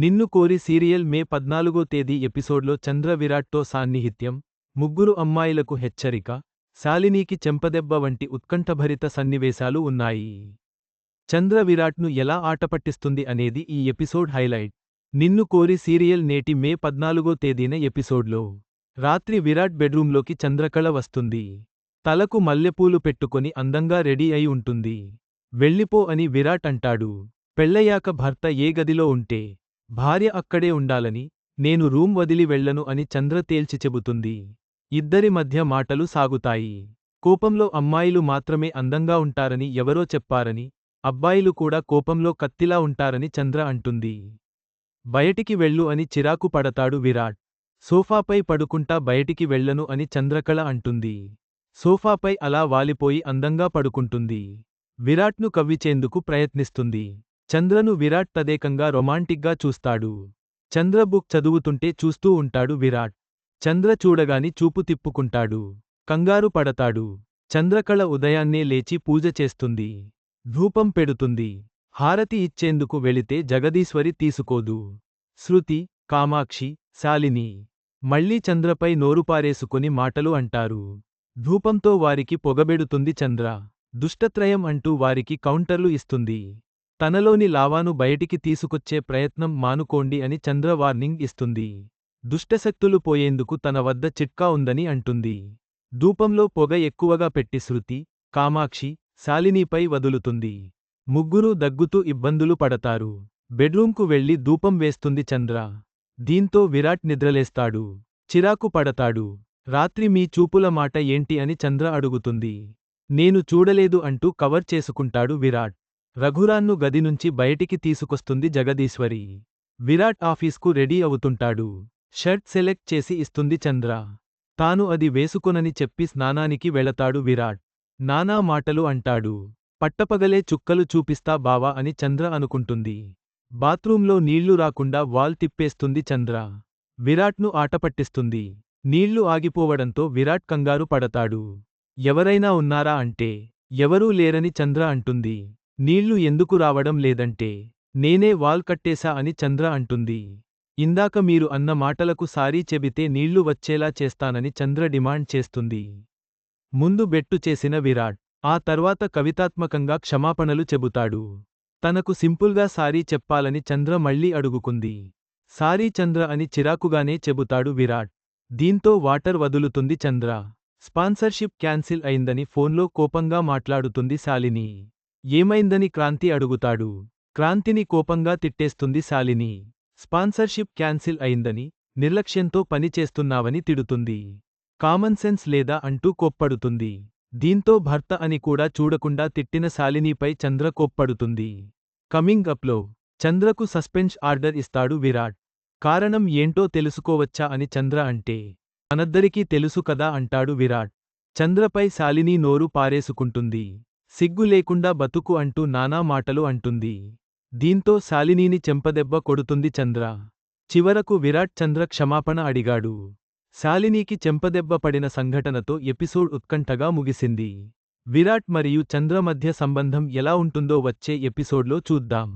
నిన్ను కోరి సీరియల్ మే పద్నాలుగో తేదీ ఎపిసోడ్లో చంద్ర విరాట్తో సాన్నిహిత్యం ముగ్గురు అమ్మాయిలకు హెచ్చరిక శాలినీకి చెంపదెబ్బ వంటి ఉత్కంఠభరిత సన్నివేశాలు ఉన్నాయి. చంద్ర విరాట్ను ఎలా ఆటపట్టిస్తుంది అనేది ఈ ఎపిసోడ్ హైలైట్. నిన్ను కోరి సీరియల్ నేటి మే పద్నాలుగో తేదీన ఎపిసోడ్లో రాత్రి విరాట్ బెడ్రూంలోకి చంద్రకళ వస్తుంది. తలకు మల్లెపూలు పెట్టుకొని అందంగా రెడీ అయి ఉంటుంది. వెళ్ళిపో అని విరాట్ అంటాడు. పెళ్ళయ్యాక భర్త ఏ గదిలో ఉంటే భార్య అక్కడే ఉండాలని నేను రూమ్ వదిలి వెళ్ళను అని చంద్ర తేల్చి చెబుతుంది. ఇద్దరి మధ్య మాటలు సాగుతాయి. కోపంలో అమ్మాయిలు మాత్రమే అందంగా ఉంటారని ఎవరో చెప్పారని అబ్బాయిలు కూడా కోపంలో కత్తిలా ఉంటారని చంద్ర అంటుంది. బయటికి వెళ్ళు అని చిరాకు పడతాడు విరాట్. సోఫాపై పడుకుంటా బయటికి వెళ్ళను అని చంద్రకళ అంటుంది. సోఫాపై అలా వాలిపోయి అందంగా పడుకుంటుంది. విరాట్ను కవ్విచేందుకు ప్రయత్నిస్తుంది. చంద్రను విరాట్ తదేకంగా రొమాంటిక్గా చూస్తాడు. చంద్ర బుక్ చదువుతుంటే చూస్తూ ఉంటాడు విరాట్. చంద్ర చూడగాని చూపు తిప్పుకుంటాడు. కంగారు పడతాడు. చంద్రకళ ఉదయాన్నే లేచి పూజ చేస్తుంది. ధూపం పెడుతుంది. హారతి ఇచ్చేందుకు వెళితే జగదీశ్వరి తీసుకోదు. శృతి కామాక్షి శాలిని. మళ్ళీ చంద్రపై నోరుపారేసుకుని మాటలు అంటారు. ధూపంతో వారికి పొగబెడుతుంది చంద్ర. దుష్టత్రయం అంటూ వారికి కౌంటర్లు ఇస్తుంది. తనలోని లావాను బయటికి తీసుకొచ్చే ప్రయత్నం మానుకోండి అని చంద్ర వార్నింగ్ ఇస్తుంది. దుష్టశక్తులు పోయేందుకు తన వద్ద చిట్కా ఉందని అంటుంది. ధూపంలో పొగ ఎక్కువగా పెట్టి శృతి కామాక్షి శాలినీపై వదులుతుంది. ముగ్గురూ దగ్గుతూ ఇబ్బందులు పడతారు. బెడ్రూంకు వెళ్ళి ధూపం వేస్తుంది చంద్ర. దీంతో విరాట్ నిద్రలేస్తాడు. చిరాకు పడతాడు. రాత్రి మీ చూపుల మాట ఏంటి అని చంద్ర అడుగుతుంది. నేను చూడలేదు అంటూ కవర్ చేసుకుంటాడు విరాట్. రఘురాన్ను గది నుంచి బయటికి తీసుకొస్తుంది జగదీశ్వరి. విరాట్ ఆఫీస్కు రెడీ అవుతుంటాడు. షర్ట్ సెలెక్ట్ చేసి ఇస్తుంది చంద్ర. తాను అది వేసుకొనని చెప్పి స్నానానికి వెళతాడు విరాట్. నానా మాటలు అంటాడు. పట్టపగలే చుక్కలు చూపిస్తా బావా అని చంద్ర అనుకుంటుంది. బాత్రూంలో నీళ్ళు రాకుండా వాల్ తిప్పేస్తుంది చంద్ర. విరాట్ను ఆటపట్టిస్తుంది. నీళ్ళు ఆగిపోవడంతో విరాట్ కంగారు పడతాడు. ఎవరైనా ఉన్నారా అంటే ఎవరూ లేరని చంద్ర అంటుంది. నీళ్ళు ఎందుకు రావడం లేదంటే నేనే వాల్ కట్టేశా అని చంద్ర అంటుంది. ఇందాక మీరు అన్న మాటలకు సారీ చెబితే నీళ్ళు వచ్చేలా చేస్తానని చంద్ర డిమాండ్ చేస్తుంది. ముందు బెట్టు చేసిన విరాట్ ఆ తర్వాత కవితాత్మకంగా క్షమాపణలు చెబుతాడు. తనకు సింపుల్గా సారీ చెప్పాలని చంద్ర మళ్ళీ అడుగుకుంది. సారీ చంద్ర అని చిరాకుగానే చెబుతాడు విరాట్. దీంతో వాటర్ వదులుతుంది చంద్ర. స్పాన్సర్షిప్ క్యాన్సిల్ అయిందని ఫోన్లో కోపంగా మాట్లాడుతుంది శాలిని. ఏమైందని క్రాంతి అడుగుతాడు. క్రాంతిని కోపంగా తిట్టేస్తుంది శాలిని. స్పాన్సర్షిప్ క్యాన్సిల్ అయిందని నిర్లక్ష్యంతో పని చేస్తున్నావని తిడుతుంది. కామన్ సెన్స్ లేదా అంటూ కోప్పడుతుంది. దీంతో భర్త అని కూడా చూడకుండా తిట్టిన శాలినిపై చంద్ర కోప్పడుతుంది. కమింగ్ అప్లో చంద్రకు సస్పెన్స్ ఆర్డర్ ఇస్తాడు విరాట్. కారణం ఏంటో తెలుసుకోవచ్చా అని చంద్ర అంటే మనద్దరికీ తెలుసు కదా అంటాడు విరాట్. చంద్రపై శాలిని నోరు పారేసుకుంటుంది. సిగ్గు లేకుండా బతుకు అంటూ నానా మాటలు అంటుంది. దీంతో శాలినీని చెంపదెబ్బ కొడుతుంది చంద్ర. చివరకు విరాట్ చంద్ర క్షమాపణ అడిగాడు. శాలినీకి చెంపదెబ్బ పడిన సంఘటనతో ఎపిసోడ్ ఉత్కంఠగా ముగిసింది. విరాట్ మరియు చంద్ర మధ్య సంబంధం ఎలా ఉంటుందో వచ్చే ఎపిసోడ్లో చూద్దాం.